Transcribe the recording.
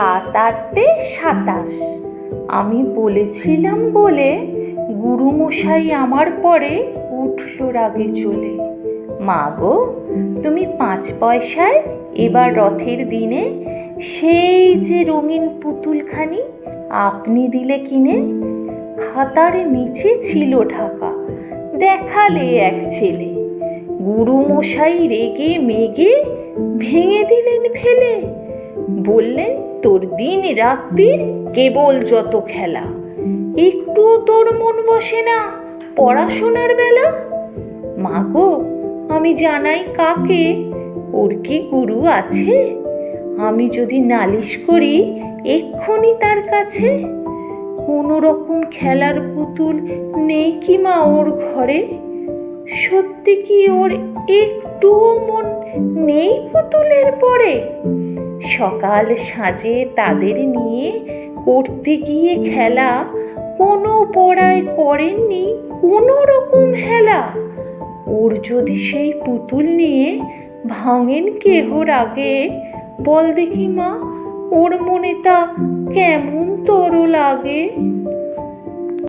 সাত আটটে সাতাশ। আমি বলেছিলাম বলে গুরুমশাই আমার পরে উঠল রাগে চলে। মা গো, তুমি পাঁচ পয়সায় এবার রথের দিনে সেই যে রঙিন পুতুলখানি আপনি দিলে কিনে? খাতার নিচে ছিল ঢাকা। দেখালে এক ছেলে। গুরুমশাই রেগে মেগে ভেঙে দিলেন ফেলে। বললেন, তোর দিন রাত্রির কেবল যত খেলা, একটুও তোর মন বসে না পড়াশোনার বেলা? মা গো, আমি জানাই কাকে, ওর কি গুরু আছে? আমি যদি নালিশ করি, এক্ষুনি তার কাছে? কোনো রকম খেলার পুতুল নেই কি মা ওর ঘরে? সত্যি কি ওর একটুও মন নেই পুতুলের পরে? সকাল সাজে তাদের নিয়ে করতে গিয়ে খেলা কোনো পড়ায় করেননি, কোনো রকম হেলা ওর যদি সেই পুতুল নিয়ে ভাঙেন কেহর আগে বল দেখি মা, ওর মনে তা কেমন তর লাগে?